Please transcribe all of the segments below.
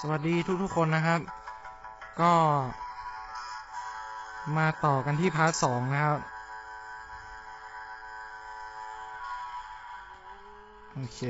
สวัสดีทุกๆคนนะครับ ก็ มาต่อกันที่พาร์ทสองนะครับ โอเค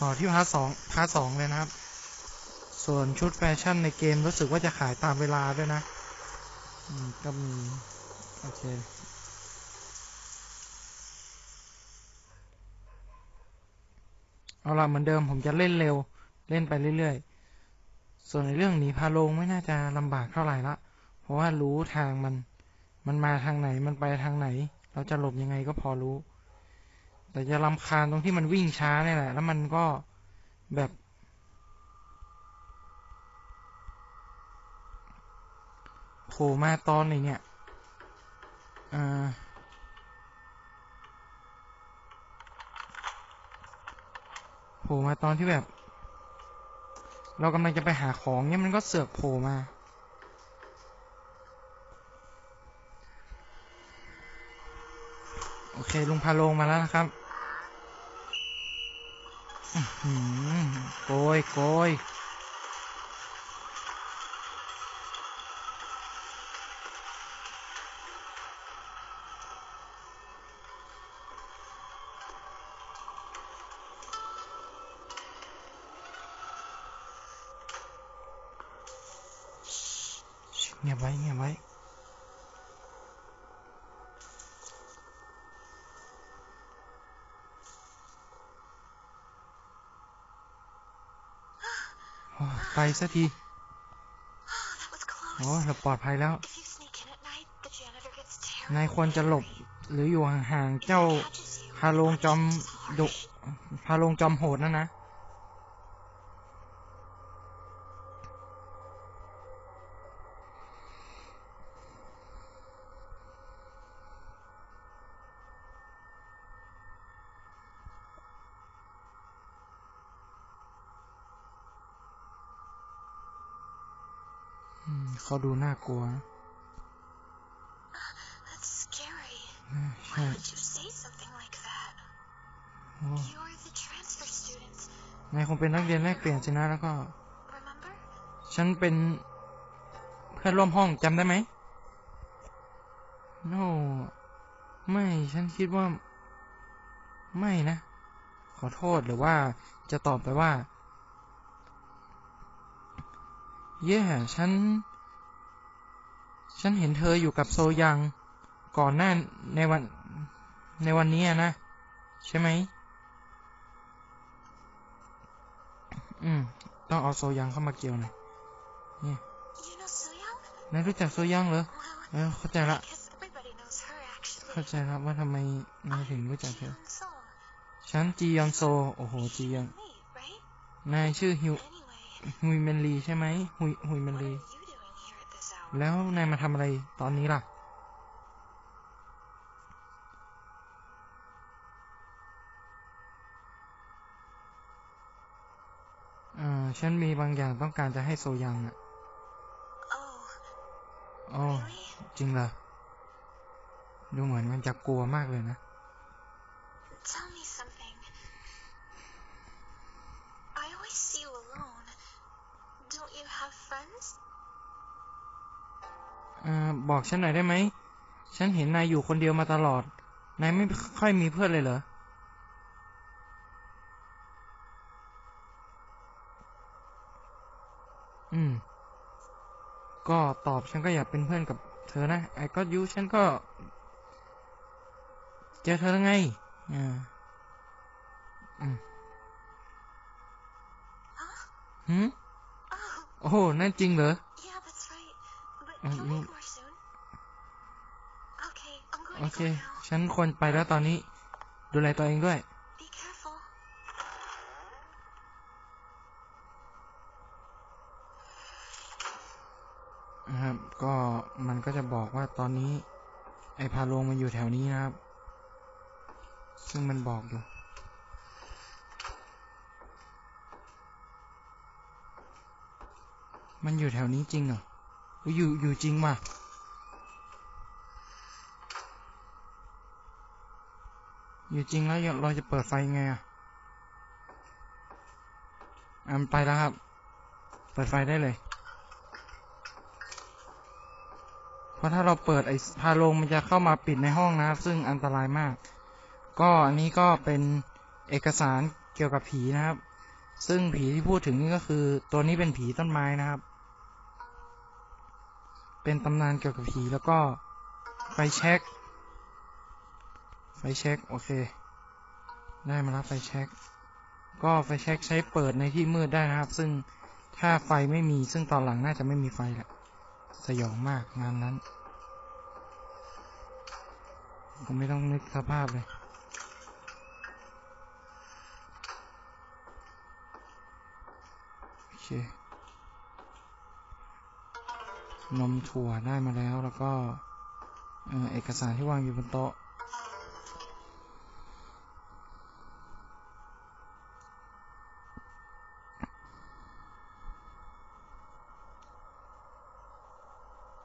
ต่อที่พาร์ทสองพาร์ทสองเลยนะครับ ส่วนชุดแฟชั่นในเกมรู้สึกว่าจะขายตามเวลาด้วยนะ ก็มี โอเคเอาละเหมือนเดิมผมจะเล่นเร็วเล่นไปเรื่อยๆ ส่วนในเรื่องหนีพาลงไม่น่าจะลำบากเท่าไหร่ละ เพราะว่ารู้ทางมัน มันมาทางไหนมันไปทางไหน เราจะหลบยังไงก็พอรู้ แต่จะรำคาญตรงที่มันวิ่งช้าเนี่ยแหละ แล้วมันก็แบบ ผล่มาตอนไหนเนี่ยอ่าโผล่มาตอนที่แบบ เรากำลังจะไปหาของเนี่ยมันก็เสือกโผล่มาโอเค ลุงพาโลงมาแล้วนะครับอื้อหือโกยโกย เงียบไว้เงียบไว้โอ้ไปสักที That was close. โอ้เราปลอดภัยแล้ว If you sneak in at night, the janitor gets นาย terrified. ควรจะหลบหรืออยู่ห่างๆ เจ้า Catches you. พาโลงจอมดุพาโลงจอมโหดนั่นนะ เขาดูน่ากลัว That's scary. อืม Why ใช่ would you say something like that? โอ้ You're the transfer student, นายคงเป็นนักเรียนแลกเปลี่ยนสินะแล้วก็ remember? ฉันเป็นเพื่อนร่วมห้องจำได้ไหมโนไม่ ฉันคิดว่า ไม่นะ ขอโทษหรือว่าจะตอบไปว่า เย่ฉัน ฉันเห็นเธออยู่กับโซยัง ก่อนหน้าในวันในวันนี้นะ ใช่ไหม อืม ต้องเอาโซยังเข้ามาเกี่ยวหน่อย You know Soyoung? นายรู้จักโซยังเหรอเออเข้าใจละ เข้าใจแล้วว่าทำไมนายถึงรู้จักเธอ ฉันจียอนโซ โอ้โห จียอนนายชื่อฮิวฮุยเมนลีใช่ไหมฮุยฮุยเมนลี แล้วนายมาทำอะไรตอนนี้ล่ะเออฉันมีบางอย่างต้องการจะให้โซยังอะ Oh, โอ้ really? จริงเหรอ ดูเหมือนมันจะกลัวมากเลยนะ Tell me something. I ออบอกฉันหน่อยได้ไหม ฉันเห็นนายอยู่คนเดียวมาตลอด นายไม่ค่อยมีเพื่อนเลยเหรอ อืม ก็ตอบฉันก็อยากเป็นเพื่อนกับเธอนะไอ้ก็ยูฉันก็ เจอเธอแล้วไง อ่า อืม Huh? หืม Oh, โอ้โหนั่นจริงเหรอ โอ to เค go now. ฉันควรไปแล้วตอนนี้ ดูแลตัวเองด้วย Be careful. นะครับ ก็มันก็จะบอกว่าตอนนี้ ไอ้พาโลงมันอยู่แถวนี้นะครับ ซึ่งมันบอกอยู่มันอยู่แถวนี้จริงเหรอ อยู่อยู่จริงว่ะอยู่จริงแล้วเราจะเปิดไฟไงอะอันไปแล้วครับ เปิดไฟได้เลย เพราะถ้าเราเปิดไอ้พาลงมันจะเข้ามาปิดในห้องนะครับ ซึ่งอันตรายมาก ก็อันนี้ก็เป็นเอกสารเกี่ยวกับผีนะครับ ซึ่งผีที่พูดถึงนี่ก็คือตัวนี้เป็นผีต้นไม้นะครับ เป็นตำนานเกี่ยวกับผีแล้วก็ไฟแช็กไฟแช็กโอเค ได้มาแล้วไฟแช็กก็ไฟแช็กใช้เปิดในที่มืดได้นะครับ ซึ่งถ้าไฟไม่มีซึ่งตอนหลังน่าจะไม่มีไฟแหละ สยองมากงานนั้นผมไม่ต้องนึกสภาพเลยโอเค นมถั่วได้มาแล้วแล้วก็เอกสารที่วางอยู่บนโต๊ะ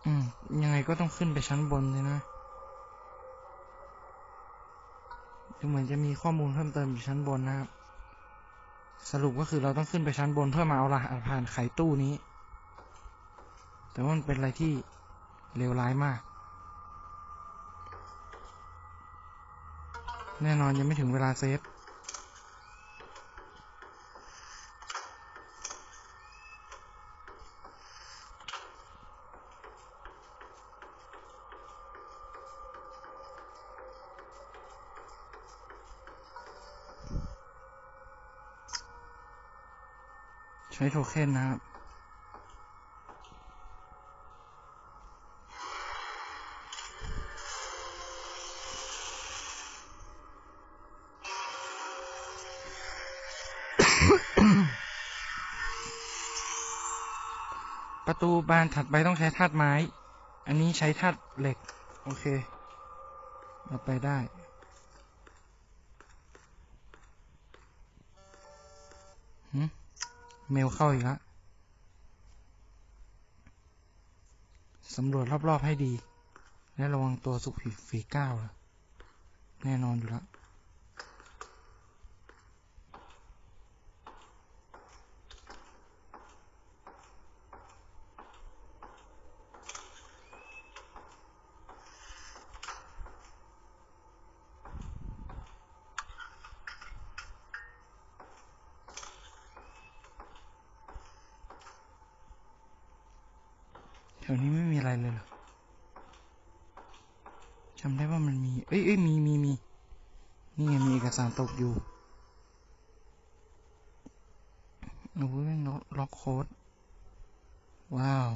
อืม ยังไงก็ต้องขึ้นไปชั้นบนเลยนะดูเหมือนจะมีข้อมูลเพิ่มเติมอยู่ชั้นบนนะครับ สรุปก็คือเราต้องขึ้นไปชั้นบนเพื่อมาเอารหัสผ่านไขตู้นี้ แต่ว่ามันเป็นอะไรที่เลวร้ายมาก แน่นอนยังไม่ถึงเวลาเซฟใช้โทเค็นนะครับ ประตูบานถัดไปต้องใช้ธาตุไม้ อันนี้ใช้ธาตุเหล็ก โอเค เราไปได้ เมลเข้าอีกแล้วสำรวจรอบ ๆ ให้ดี และระวังตัวสุกผีฝีก้าวล่ะแน่นอนอยู่แล้ว วนี้ไม่มีอะไรเลยเหรอจำได้ว่ามันมี เอ้ยเอ้ยมีมีมีนี่ไงมีเอกสารตกอยู่โอ้ยล็อกล็อกโค้ด ว้าว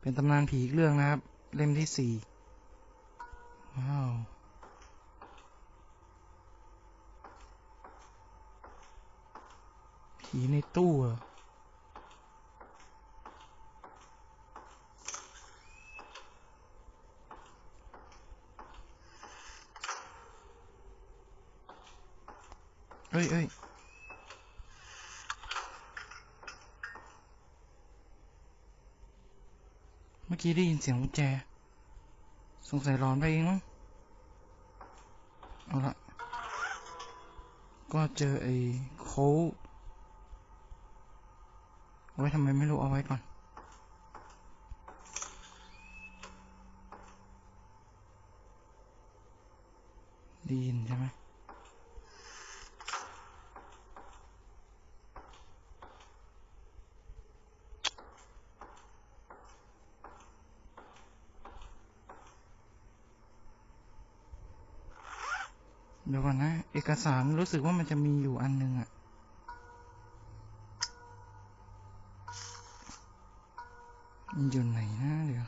เป็นตำนานผีอีกเรื่องนะครับ เล่มที่สี่ว้าวผีในตู้อเอ้ยเอ้ยเมื่อกี้ได้ยินเสียงกุญแจ สงสัยร้อนไปเองมั้งเอาละก็เจอไอ้โค้ไว้ทำไมไม่รู้เอาไว้ก่อน ได้ยินใช่ไหม เดี๋ยวก่อนนะ เอกสารรู้สึกว่ามันจะมีอยู่อันหนึงอะมันอยู่ไหนนะเดี๋ยว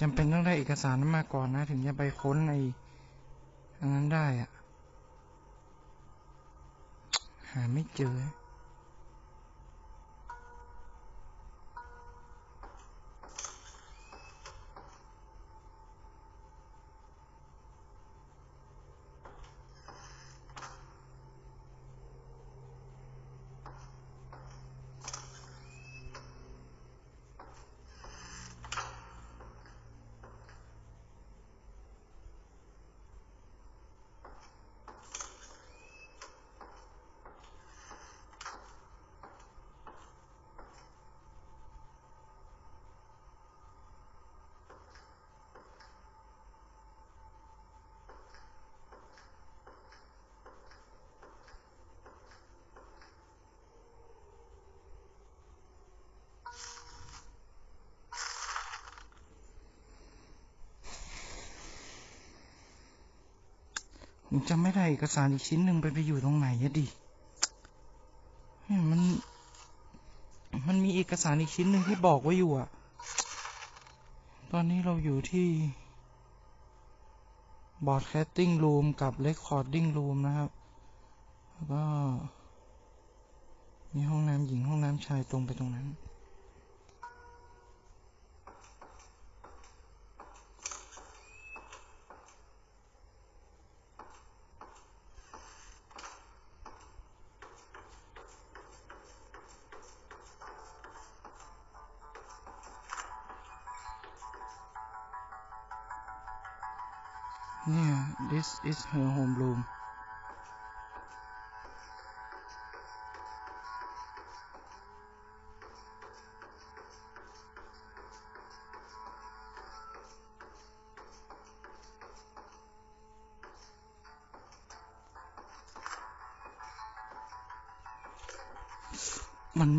จำเป็นต้องได้เอกสารนั้นมาก่อนนะ ถึงจะไปค้นใน อันนั้นได้อะหาไม่เจอ ผมจำไม่ได้เอกสารอีกชิ้นหนึ่งไปไปอยู่ตรงไหนอะดิมัน มันมีเอกสารอีกชิ้นหนึ่งที่บอกไว้อยู่อะตอนนี้เราอยู่ที่บอร์ดแคสติ้งรูมกับเรคคอร์ดดิ้งรูมนะครับ แล้วก็มีห้องน้ำหญิงห้องน้ำชายตรงไปตรงนั้น เนี่ย this is her home room มัน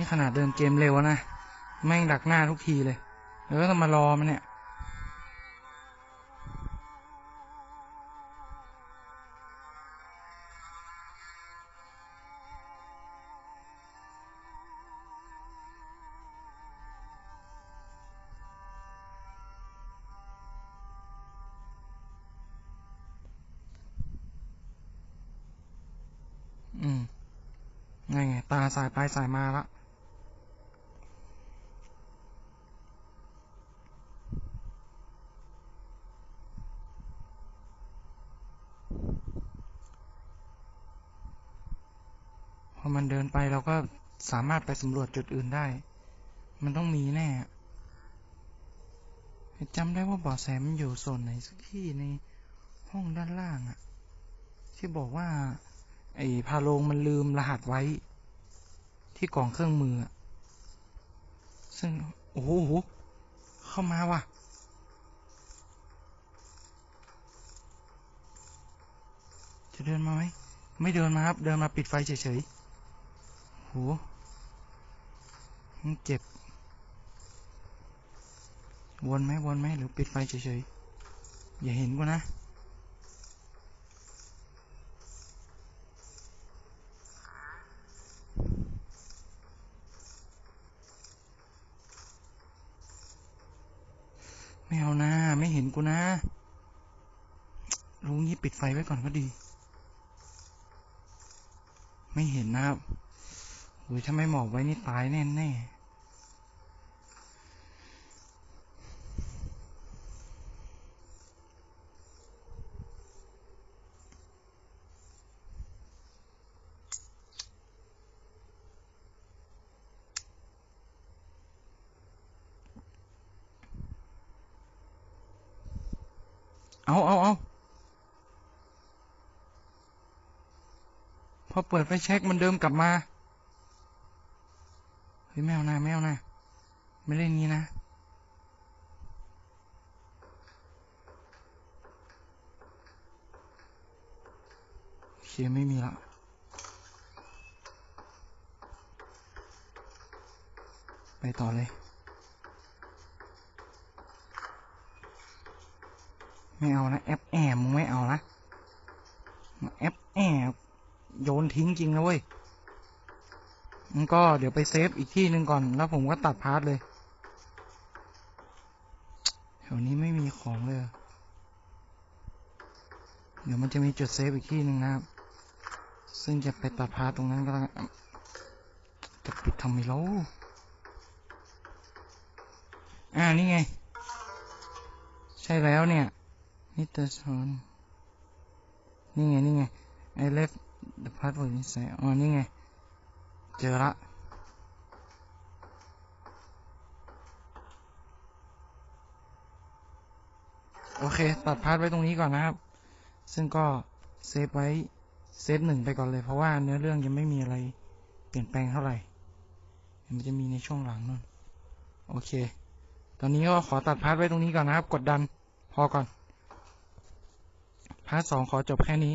นี่ขนาดเดินเกมเร็วนะ แม่งดักหน้าทุกทีเลยแล้วต้องมารอมันเนี่ยอืมนั่นไง ตาสายไปสายมาละ มันเดินไปเราก็สามารถไปสำรวจจุดอื่นได้ มันต้องมีแน่จำได้ว่าบาะแสมันอยู่โซนไหนสักที่ในห้องด้านล่างอะที่บอกว่า ไอ้พาโลงมันลืมรหัสไว้ ที่กล่องเครื่องมืออะซึ่ง โอ้โห เข้ามาว่ะ จะเดินมาไหม ไม่เดินมาครับ เดินมาปิดไฟเฉยๆ โหมันเจ็บ วนไหมวนไหมหรือปิดไฟเฉยๆ อย่าเห็นกูนะ ไม่เอานะ ไม่เห็นกูนะ รู้งี้ปิดไฟไว้ก่อนก็ดี ไม่เห็นนะครับ อ้ยถ้าไม่หมอบไว้นี่ตายแน่แน่เอาเอาเอาพอเปิดไฟเช็คมันเดิมกลับมา เฮ้ยแมวนะแมวนะไม่เล่นงี้นะเคไม่มีละไปต่อเลย ไม่เอานะแอปแอบมึงไม่เอานะมาแอปแอบโยนทิ้งจริงนะเว้ย มันก็เดี๋ยวไปเซฟอีกที่หนึ่งก่อน แล้วผมก็ตัดพาร์ทเลย แถวนี้ไม่มีของเลย เดี๋ยวมันจะมีจุดเซฟอีกที่หนึ่งนะครับ ซึ่งจะไปตัดพาร์ทตรงนั้นก็แล้วจะปิดทำไมเล่าอ่า นี่ไง ใช่แล้วเนี่ยนิตชอนนี่ไง นี่ไง I left the password inside อ๋อ นี่ไง จอละโอเค ตัดพาร์ทไว้ตรงนี้ก่อนนะครับ ซึ่งก็เซฟไว้เซฟหนึ่งไปก่อนเลย เพราะว่าเนื้อเรื่องยังไม่มีอะไรเปลี่ยนแปลงเท่าไหร่ มันจะมีในช่วงหลังนั่น โอเค ตอนนี้ก็ขอตัดพาร์ทไว้ตรงนี้ก่อนนะครับ กดดัน พอก่อน พาร์ทสองขอจบแค่นี้